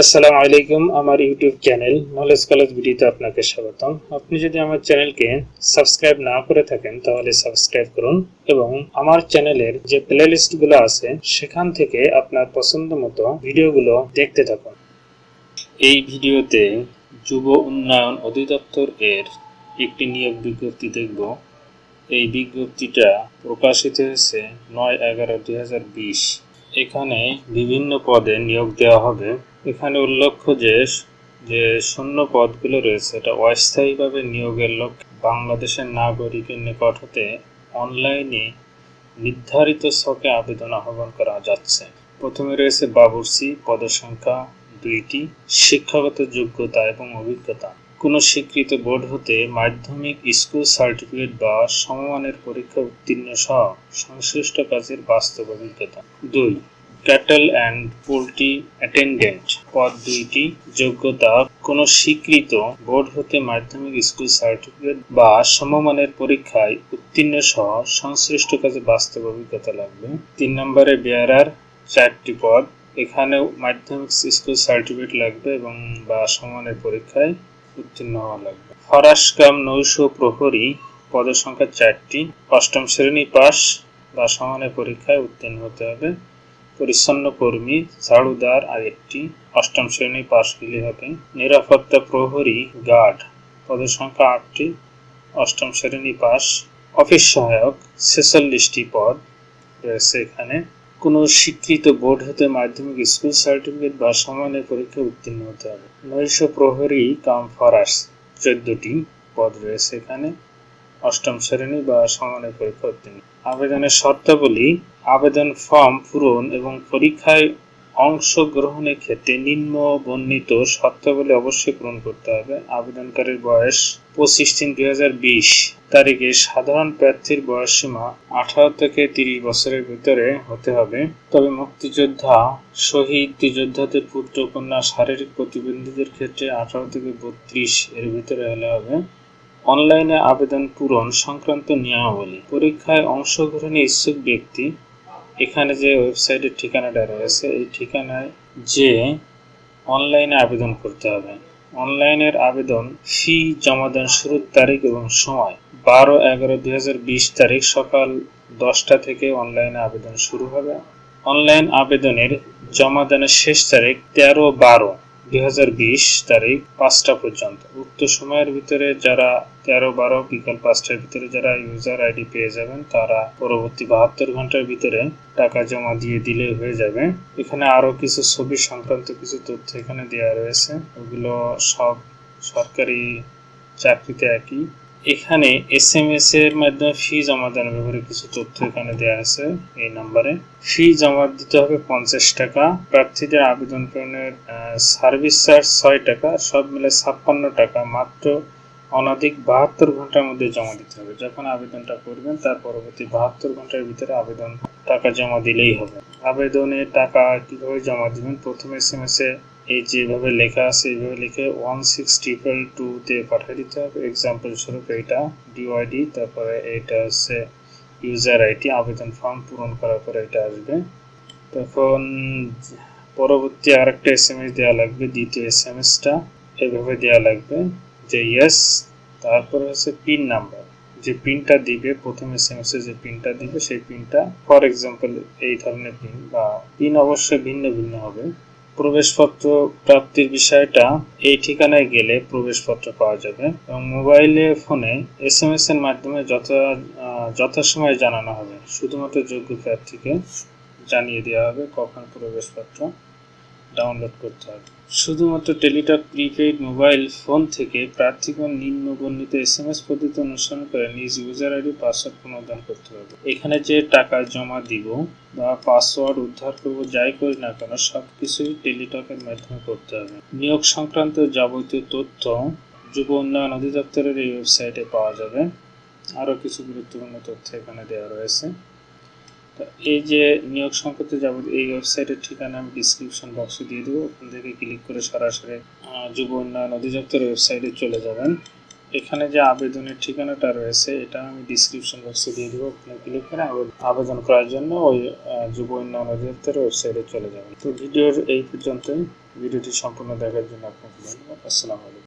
আসসালামু আলাইকুম, আমার ইউটিউব চ্যানেল নলেজ কলেজ ভিডিওতে আপনাকে স্বাগতম। আপনি যদি আমার চ্যানেলকে সাবস্ক্রাইব না করে থাকেন, তাহলে সাবস্ক্রাইব করুন এবং আমার চ্যানেলের যে প্লেলিস্টগুলো আছে, সেখান থেকে আপনার পছন্দ মতো ভিডিওগুলো দেখতে থাকুন। এই ভিডিওতে যুব উন্নয়ন অধিদপ্তর এর একটি নিয়োগ বিজ্ঞপ্তি দেখব। এই বিজ্ঞপ্তিটা প্রকাশিত হয়েছে নয় এগারো দুই এখানে বিভিন্ন পদে নিয়োগ দেওয়া হবে। এখানে উল্লেখ্য যে যে শূন্য পদগুলো রয়েছে, এটা অস্থায়ীভাবে নিয়োগের লক্ষ্যে বাংলাদেশের নাগরিকের নিকট হতে অনলাইনে নির্ধারিত ছকে আবেদন আহ্বান করা যাচ্ছে। প্রথমে রয়েছে বাবুর্চি, পদের সংখ্যা দুইটি, শিক্ষাগত যোগ্যতা এবং অভিজ্ঞতা। কোনো স্বীকৃত বোর্ড হতে মাধ্যমিক স্কুল সার্টিফিকেট বা সমমানের পরীক্ষা উত্তীর্ণ সহ সংশ্লিষ্ট কাজের বাস্তব অভিজ্ঞতা। দুই, ক্যাটল অ্যান্ড পোল্ট্রি অ্যাটেন্ডেন্ট পদ দুইটি, যোগ্যতা কোনো স্বীকৃত বোর্ড হতে মাধ্যমিক স্কুল সার্টিফিকেট বা সমমানের পরীক্ষায় উত্তীর্ণ সহ সংশ্লিষ্ট কাজে বাস্তব অভিজ্ঞতা লাগবে। তিন নম্বরে বেয়ারার চারটি পদ, এখানেও মাধ্যমিক স্কুল সার্টিফিকেট লাগবে এবং বা সমমানের পরীক্ষায় উত্তীর্ণ হওয়া লাগবে ফরাস কাম নৈশ প্রহরী, পদের সংখ্যা চারটি। অষ্টম শ্রেণি পাস বা সমানের পরীক্ষায় উত্তীর্ণ হতে হবে। পরিচ্ছন্ন কর্মী, ঝাড়ুদার আর একটি অষ্টম শ্রেণি পাশ হলে হবে। নিরাপত্তা প্রহরী, গার্ড, পদের সংখ্যা আটটি। অষ্টম শ্রেণি পাস, অফিস সহায়ক, ছেচল্লিশটি পদ রয়েছে এখানে। কোনো স্বীকৃত বোর্ড হতে মাধ্যমিক স্কুল সার্টিফিকেট বা সমানের পরীক্ষায় উত্তীর্ণ হতে হবে। নৈশ প্রহরী কাম ফরাস চোদ্দটি পদ রয়েছে এখানে। অষ্টম শ্রেণি বা সমানের পরীক্ষা উত্তীর্ণ। আবেদনের শর্তাবলী, আবেদন ফর্ম পূরণ এবং পরীক্ষায় অংশগ্রহণের ক্ষেত্রে নিম্ন বর্ণিত শর্তাবলী অবশ্যই পূরণ করতে হবে। আবেদনকারীর বয়স পঁচিশ তিন দুই হাজার বিশ তারিখে সাধারণ প্রার্থীর বয়স সীমা আঠারো থেকে তিরিশ বছরের ভিতরে হতে হবে। তবে মুক্তিযোদ্ধা, শহীদ যোদ্ধাদের পুত্র কন্যা, শারীরিক প্রতিবন্ধীদের ক্ষেত্রে আঠারো থেকে বত্রিশ এর ভিতরে হলে হবে। অনলাইনে আবেদন পূরণ সংক্রান্ত নিয়মাবলী। পরীক্ষায় অংশগ্রহণে ইচ্ছুক ব্যক্তি এখানে যে ওয়েবসাইটের ঠিকানাটা রয়েছে, এই ঠিকানায় যে অনলাইনে আবেদন করতে হবে। অনলাইনের আবেদন ফি জমা দেন শুরুর তারিখ এবং সময় বারো এগারো দুই তারিখ সকাল দশটা থেকে অনলাইনে আবেদন শুরু হবে। অনলাইন আবেদনের জমা দানের শেষ তারিখ তেরো বারো। দুই হাজার বিশ তারিখ পাঁচটা পর্যন্ত। উক্ত সময়ের ভিতরে যারা তেরো বারো বিকাল পাঁচটার ভিতরে যারা ইউজার আইডি পেয়ে যাবেন, তারা পরবর্তী বাহাত্তর ঘণ্টার ভিতরে টাকা জমা দিয়ে দিলে হয়ে যাবে। এখানে আরও কিছু ছবি সংক্রান্ত কিছু তথ্য এখানে দেওয়া রয়েছে। ওগুলো সব সরকারি চাকরিতে একই। এখানে এস এম এস এর মাধ্যমে ফি জমা দেওয়ার ব্যাপারে কিছু তথ্য এখানে দেওয়া আছে এই নাম্বারে। ফি জমা দিতে হবে পঞ্চাশ টাকা, প্রার্থীদের আবেদন পূরণের সার্ভিস চার্জ ছয় টাকা, সব মিলে ছাপ্পান্ন টাকা, মাত্র অনাধিক বাহাত্তর ঘণ্টার মধ্যে জমা দিতে হবে। যখন আবেদনটা করবেন, তার পরবর্তী বাহাত্তর ঘণ্টার ভিতরে আবেদন টাকা জমা দিলেই হবে। আবেদনের টাকা কীভাবে জমা দিবেন? প্রথমে এস এম এস এই যেভাবে লেখা আছে, এইভাবে লিখে ওয়ান সিক্স ট্রিপল টু তে পাঠিয়ে দিতে হবে। এক্সাম্পল স্বরূপ এটা ডিওয়াইডি তারপরে এটা হচ্ছে ইউজার আইডি আবেদন ফর্ম পূরণ করার পরে এটা আসবে। তখন পরবর্তী আরেকটা এস এম এস দেওয়া লাগবে, দ্বিতীয় এস এম এসটা এভাবে দেওয়া লাগবে যে ইয়েস তারপরে হচ্ছে পিন নাম্বার যে পিনটা দিবে, প্রথম এস এম এস যে পিনটা দিবে, সেই পিনটা ফর এক্সাম্পল এই ধরনের পিন বা পিন অবশ্যই ভিন্ন ভিন্ন হবে। প্রবেশপত্র প্রাপ্তির বিষয়টা, এই ঠিকানায় গেলে প্রবেশপত্র পাওয়া যাবে এবং মোবাইলে ফোনে এস এম এস এর মাধ্যমে যথা যথাসময়ে জানানো হবে। শুধুমাত্র যোগ্য প্রার্থীকে জানিয়ে দেওয়া হবে কখন প্রবেশপত্র ডাউনলোড করতে হবে। শুধুমাত্র টেলিটক, প্রিপেইড মোবাইল ফোন থেকে প্রার্থীগণ নিম্ন বর্ণিত এস এম এস পদ্ধতি অনুসরণ করে নিজ ইউজার আইডি পাসওয়ার্ড পুনর্দান করতে হবে। এখানে যে টাকা জমা দিব বা পাসওয়ার্ড উদ্ধার করব, যাই করি না কেন সব কিছুই টেলিটকের মাধ্যমে করতে হবে। নিয়োগ সংক্রান্ত যাবতীয় তথ্য যুব উন্নয়ন অধিদপ্তরের এই ওয়েবসাইটে পাওয়া যাবে। আরও কিছু গুরুত্বপূর্ণ তথ্য এখানে দেওয়া রয়েছে। এই যে নিয়োগ সংক্রান্ত যাবত এই ওয়েবসাইটের ঠিকানা আমি ডিসক্রিপশন বক্সে দিয়ে দেবো। ওখান থেকে ক্লিক করে সরাসরি যুব উন্নয়ন অধিদপ্তর ওয়েবসাইটে চলে যাবেন। এখানে যে আবেদনের ঠিকানাটা রয়েছে, এটা আমি ডিসক্রিপশন বক্সে দিয়ে দেবো। ওখানে ক্লিক করে আবে- আবেদন করার জন্য ওই যুব উন্নয়ন অধিদপ্তরের ওয়েবসাইটে চলে যাবেন। তো ভিডিওর এই পর্যন্তই। ভিডিওটি সম্পূর্ণ দেখার জন্য আপনাকে ধন্যবাদ। আসসালামু আলাইকুম।